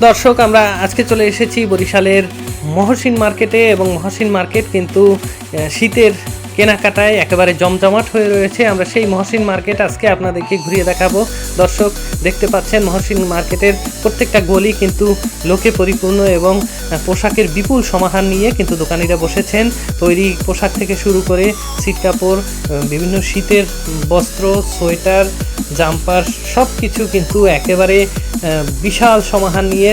দর্শক আমরা আজকে চলে এসেছি বরিশালের মহসিন মার্কেটে এবং মহসিন মার্কেট কিন্তু শীতের কেনাকাটায় একেবারে জমজমাট হয়ে রয়েছে। আমরা সেই মহসিন মার্কেট আজকে আপনাদেরকে ঘুরিয়ে দেখাবো। দর্শক, দেখতে পাচ্ছেন মহসিন মার্কেটের প্রত্যেকটা গলি কিন্তু লোকে পরিপূর্ণ এবং পোশাকের বিপুল সমাহার নিয়ে কিন্তু দোকানিরা বসেছেন। তৈরি পোশাক থেকে শুরু করে সিট কাপড় বিভিন্ন শীতের বস্ত্র, সোয়েটার, জাম্পার সব কিছু কিন্তু একেবারে বিশাল সমাহার নিয়ে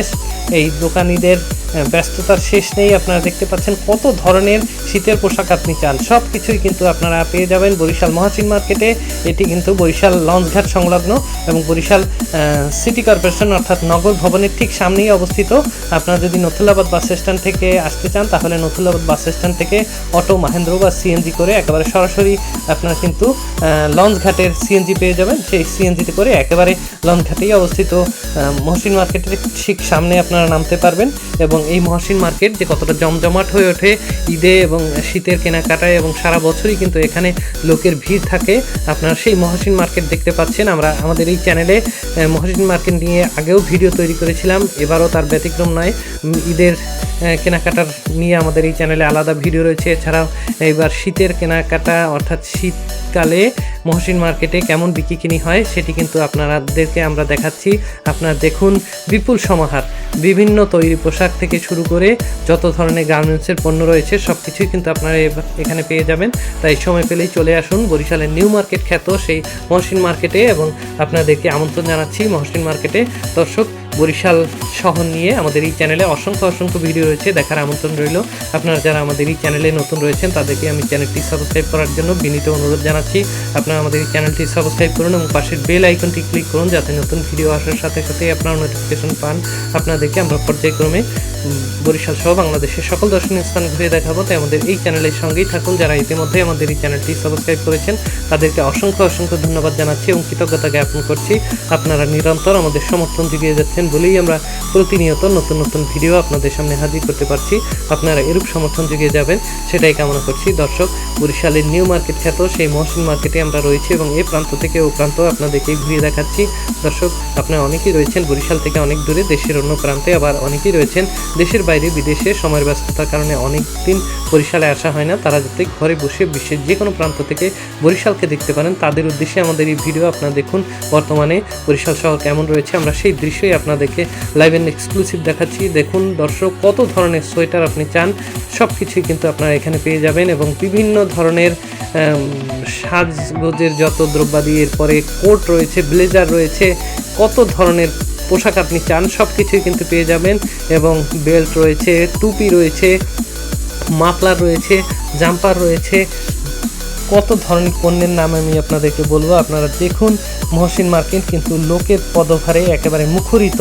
এই দোকানিদের ব্যস্ততার শেষ নেই। আপনারা দেখতে পাচ্ছেন কত ধরনের শীতের পোশাক আপনি চান। সব কিছুই কিন্তু আপনারা পেয়ে যাবেন বরিশাল মহাসিন মার্কেটে। এটি কিন্তু বরিশাল লঞ্চঘাট সংলগ্ন এবং বরিশাল সিটি কর্পোরেশন অর্থাৎ নগর ভবনের ঠিক সামনেই অবস্থিত। আপনারা যদি নথুল্লাবাদ বাস স্ট্যান্ড থেকে আসতে চান, তাহলে নথুল্লাবাদ বাস স্ট্যান্ড থেকে অটো, মাহেন্দ্র বা সিএনজি করে একেবারে সরাসরি আপনারা কিন্তু লঞ্চ ঘাটের সিএনজি পেয়ে যাবেন। সেই সিএনজিতে করে একেবারে লঞ্চ ঘাটেই অবস্থিত মহসিন মার্কেটের ঠিক সামনে আপনারা নামতে পারবেন এবং এই মহসিন মার্কেট যে কতটা জমজমাট হয়ে ওঠে ঈদে এবং শীতের কেনাকাটায় এবং সারা বছরই কিন্তু এখানে লোকের ভিড় থাকে। আপনারা সেই মহসিন মার্কেট দেখতে পাচ্ছেন। আমরা আমাদের এই চ্যানেলে আহ, মার্কেট নিয়ে আগেও ভিডিও তৈরি করেছিলাম। এবারও তার ব্যতিক্রম নয়। ঈদের কেনাকাটার নিয়ে আমাদের এই চ্যানেলে আলাদা ভিডিও রয়েছে। এছাড়াও এবার শীতের কেনাকাটা অর্থাৎ শীতকালে মহসিন মার্কেটে কেমন বিক্রি কিনি হয় সেটি কিন্তু আপনাদেরকে আমরা দেখাচ্ছি। আপনারা দেখুন বিপুল সমাহার। বিভিন্ন তৈরি পোশাক থেকে শুরু করে যত ধরনের গার্মেন্টসের পণ্য রয়েছে সব কিছুই কিন্তু আপনারা এখানে পেয়ে যাবেন। তাই সময় পেলেই চলে আসুন বরিশালের নিউ মার্কেট খ্যাত সেই মহসিন মার্কেটে এবং আপনাদেরকে আমন্ত্রণ জানাচ্ছি মহসিন মার্কেটে। দর্শক বরিশাল শহর নিয়ে আমাদের এই চ্যানেলে অসংখ্য অসংখ্য ভিডিও রয়েছে, দেখার আমন্ত্রণ রইল। আপনারা যারা আমাদের এই চ্যানেলে নতুন রয়েছেন, তাদেরকে আমি চ্যানেলটি সাবস্ক্রাইব করার জন্য বিনীত অনুরোধ জানাচ্ছি। আপনারা আমাদের এই চ্যানেলটি সাবস্ক্রাইব করুন এবং পাশের বেল আইকনটি ক্লিক করুন, যাতে নতুন ভিডিও আসার সাথে সাথে আপনারা নোটিফিকেশন পান। আপনাদেরকে আমরা পর্যায়ক্রমে বরিশাল সহ বাংলাদেশের সকল দর্শনীয় স্থান ঘুরে দেখাবো। তাই আমাদের এই চ্যানেলের সঙ্গেই থাকুন। যারা ইতিমধ্যে আমাদের এই চ্যানেলটি সাবস্ক্রাইব করেছেন, তাদেরকে অসংখ্য অসংখ্য ধন্যবাদ জানাচ্ছি এবং কৃতজ্ঞতা জ্ঞাপন করছি। আপনারা নিরন্তর আমাদের সমর্থন জুগিয়ে যাচ্ছেন। বলেই আমরা প্রতিনিয়ত নতুন নতুন ভিডিও আপনাদের সামনে হাজির করতে পারছি। আপনারা এরূপ সমর্থন জুগিয়ে যাবেন, সেটাই কামনা করছি। দর্শক, বরিশালের নিউ মার্কেট খ্যাত সেই মহসিন মার্কেটে আমরা রয়েছি এবং এই প্রান্ত থেকে ও প্রান্ত আপনাদেরকে ঘুরিয়ে দেখাচ্ছি। দর্শক, আপনারা অনেকেই রয়েছেন বরিশাল থেকে অনেক দূরে, দেশের অন্য প্রান্তে আবার অনেকেই রয়েছেন দেশের বাইরে, বিদেশে সময়ের ব্যস্ততার কারণে অনেক দিন বরিশালে আসা হয় না। তারা যাতে ঘরে বসে বিশ্বের যে কোনো প্রান্ত থেকে বরিশালকে দেখতে পারেন। তাদের উদ্দেশ্যে আমাদের এই ভিডিও আপনারা দেখুন। বর্তমানে বরিশাল শহর কেমন রয়েছে, আমরা সেই দৃশ্যই আপনাদেরকে লাইভ অ্যান্ড এক্সক্লুসিভ দেখাচ্ছি। দেখুন দর্শক, কত ধরনের সোয়েটার আপনি চান সব কিছুই কিন্তু আপনারা এখানে পেয়ে যাবেন এবং বিভিন্ন ধরনের সাজগোজের যত দ্রব্যাদি, এরপরে কোট রয়েছে, ব্লেজার রয়েছে, কত ধরনের পোশাক আপনি চান সব কিছুই কিন্তু পেয়ে যাবেন এবং বেল্ট রয়েছে, টুপি রয়েছে, মাফলার রয়েছে, জাম্পার রয়েছে কত ধরনের পণ্যের নাম আমি আপনাদেরকে বলব? আপনারা দেখুন, মহসিন মার্কেট কিন্তু লোকের পদভারে একেবারে মুখরিত।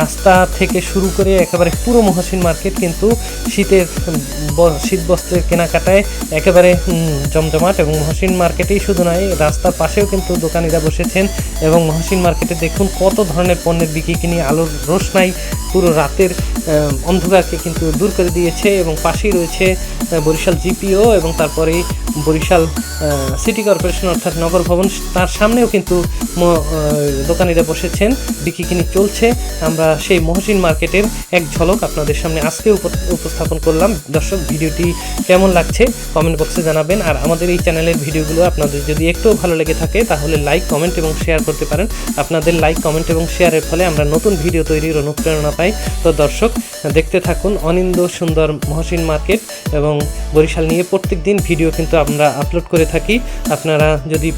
রাস্তা থেকে শুরু করে একেবারে পুরো মহসিন মার্কেট কিন্তু শীতের শীত বস্ত্রের কেনাকাটায় একেবারে জমজমাট এবং মহসিন মার্কেটেই শুধু নয়, রাস্তার পাশেও কিন্তু দোকানিরা বসেছেন এবং মহসিন মার্কেটে দেখুন কত ধরনের পণ্যের বিক্রি কিনি আলোর রোশনাই পুরো রাতের অন্ধকারকে কিন্তু দূর করে দিয়েছে এবং পাশেই রয়েছে বরিশাল জিপিও এবং তারপরে বরিশাল সিটি কর্পোরেশন অর্থাৎ নগর ভবন, তার সামনেও কিন্তু দোকানিরা বসেছেন, বিক্রি কিনি চলছে। আমরা সেই মহসিন মার্কেটের এক ঝলক আপনাদের সামনে আজকে উপস্থাপন করলাম। দর্শক, ভিডিওটি কেমন লাগছে কমেন্ট বক্সে জানাবেন। আর আমাদের এই চ্যানেলের ভিডিওগুলো আপনাদের যদি একটুও ভালো লেগে থাকে, তাহলে লাইক, কমেন্ট এবং শেয়ার করতে পারেন। আপনাদের লাইক, কমেন্ট এবং শেয়ারের ফলে আমরা নতুন ভিডিও তৈরির অনুপ্রেরণা পাই। তো দর্শক, দেখতে থাকুন অনিন্দ সুন্দর মহসিন মার্কেট এবং বরিশাল নিয়ে প্রত্যেক দিন ভিডিও কিন্তু আমরা আপলোড করে থাকি। আপনারা যদি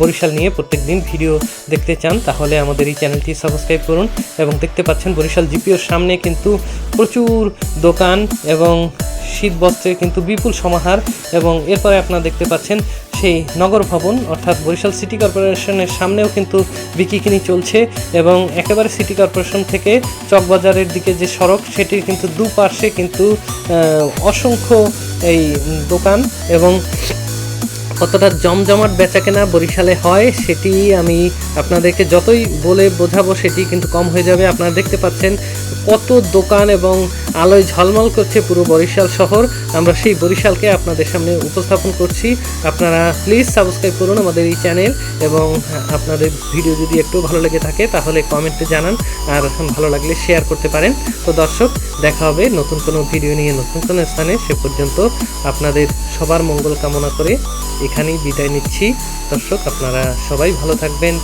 বরিশাল নিয়ে প্রত্যেক দিন ভিডিও দেখতে চান, তাহলে আমাদের এই চ্যানেলটি সাবস্ক্রাইব করুন এবং দেখতে পাচ্ছেন বরিশাল জিপিওর সামনে কিন্তু প্রচুর দোকান এবং শীত বস্ত্রের কিন্তু বিপুল সমাহার এবং এরপরে আপনারা দেখতে পাচ্ছেন সেই নগর ভবন, অর্থাৎ বরিশাল সিটি কর্পোরেশনের সামনেও কিন্তু বিকিকিনি চলছে এবং একেবারে সিটি কর্পোরেশন থেকে চকবাজারের দিকে যে সড়ক, সেটির কিন্তু দুপাশে কিন্তু অসংখ্য এই দোকান এবং কতটা জমজমাট বেচাকেনা বরিশালে হয় সেটি আমি আপনাদেরকে যতই বলে বোঝাবো সেটি কিন্তু কম হয়ে যাবে। আপনারা দেখতে পাচ্ছেন কত দোকান এবং আলোয় ঝলমল করছে পুরো বরিশাল শহর। আমরা সেই বরিশালকে আপনাদের সামনে উপস্থাপন করছি। আপনারা প্লিজ সাবস্ক্রাইব করুন আমাদের এই চ্যানেল এবং আপনাদের ভিডিও যদি একটু ভালো লেগে থাকে তাহলে কমেন্টে জানান আর ভালো লাগলে শেয়ার করতে পারেন। তো দর্শক, দেখা হবে নতুন কোনো ভিডিও নিয়ে নতুন কোনো স্থানে। সে পর্যন্ত আপনাদের সবার মঙ্গল কামনা করে এখানেই বিদায় নিচ্ছি। দর্শক আপনারা সবাই ভালো থাকবেন।